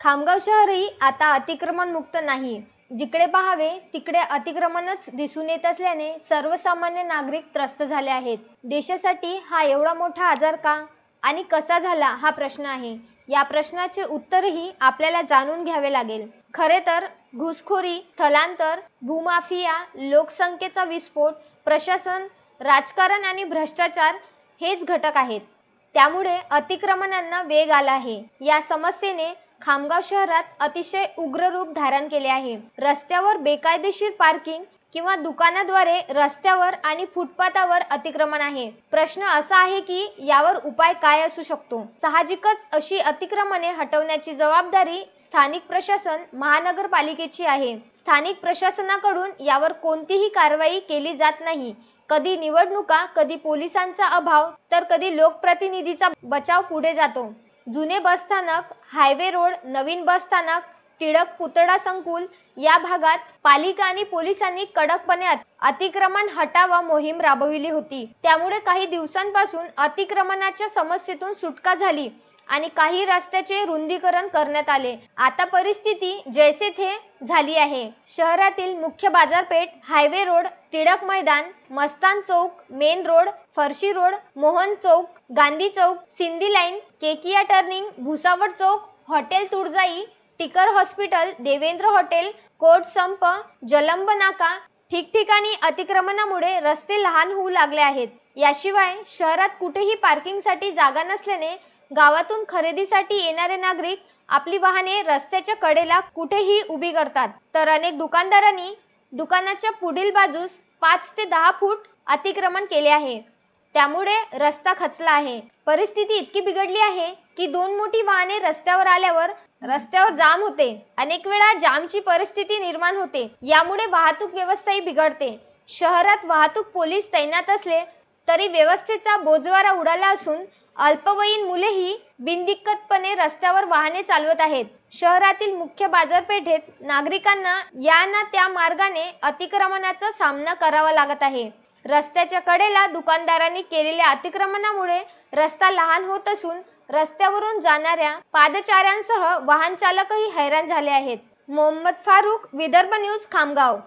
खामगाव शहरही आता अतिक्रमण मुक्त नाही. जिकडे पाहावे तिकडे अतिक्रमणच दिसून येत असल्याने सर्वसामान्य नागरिक त्रस्त झाले आहेत. देशासाठी हा एवढा मोठा आजार का? आणि कसा झाला हा प्रश्न आहे. या प्रश्नाचे उत्तरही आपल्याला जाणून घ्यावे लागेल. खरे तर घुसखोरी स्थलांतर भूमाफिया लोकसंख्येचा विस्फोट प्रशासन राजकारण आणि भ्रष्टाचार हेच घटक आहेत. त्यामुळे अतिक्रमणांना वेग आला आहे. या समस्येने खामगाव शहरात अतिशय उग्र रूप धारण केले आहे. रस्त्यावर बेकायदेशीर पार्किंग किंवा दुकानाद्वारे रस्त्यावर आणि फुटपाथावर अतिक्रमण आहे. प्रश्न असा आहे की यावर उपाय काय असू शकतो? साहजिकच अशी अतिक्रमणे हटवण्याची जबाबदारी स्थानिक प्रशासन महानगरपालिकेची आहे. स्थानिक प्रशासनाकडून यावर कोणतीही कारवाई केली जात नाही. कधी निवडणुका कधी पोलिसांचा अभाव तर कधी लोकप्रतिनिधीचा बचाव पुढे जातो. जुने बसस्थानक हायवे रोड नवीन बसस्थानक टिळक पुतळा संकुल या भागात पालिका आणि पोलिसांनी कडकपणे अतिक्रमण हटावा मोहीम राबविली होती. त्यामुळे काही दिवसांपासून अतिक्रमणाच्या समस्येतून सुटका झाली आणि काही रस्त्याचे रुंदीकरण करण्यात आले. आता परिस्थिती जैसे थे झाली आहे. शहरातील मुख्य बाजारपेठ highway road Tilak Maidan Mastan Chowk main road Farshi road Mohan Chowk Gandhi Chowk Sindhi line केकिया turning Bhusawal चौक हॉटेल तुळजाई टिकर हॉस्पिटल देवेंद्र हॉटेल कोर्ट संप जलंब नाका ठिकठिकाणी अतिक्रमणामुळे रस्ते लहान होऊ लागले आहेत. याशिवाय शहरात कुठेही पार्किंगसाठी जागा नसल्याने गावातून खरेदीसाठी येणारे नागरिक आपली वाहने रस्त्याच्या कडेला कुठेही उभी करतात. तर अनेक दुकानदारांनी दुकानाच्या पुढील बाजूस पाच ते दहा फूट अतिक्रमण केले आहे. त्यामुळे रस्ता खचला आहे. परिस्थिती इतकी बिघडली आहे की दोन मोठी वाहने रस्त्यावर आल्यावर रस्त्यावर जाम होते. अनेक वेळा जामची परिस्थिती निर्माण होते. यामुळे वाहतूक व्यवस्थाही बिघडते. शहरात वाहतूक पोलीस तैनात असले तरी व्यवस्थेचा बोजवारा उडाला असून अल्पवयीन मुलेही बिनदिक्कतपणे रस्त्यावर वाहने चालवत आहेत. शहरातील मुख्य बाजारपेठेत नागरिकांना या ना त्या मार्गाने अतिक्रमणाचा सामना करावा लागत आहे. रस्त्याच्या कडेला दुकानदारांनी केलेल्या अतिक्रमणामुळे रस्ता लहान होत असून रस्त्यावरून जाणाऱ्या पादचाऱ्यांसह वाहन चालकही हैराण झाले आहेत. मोहम्मद फारुख विदर्भ न्यूज खामगाव.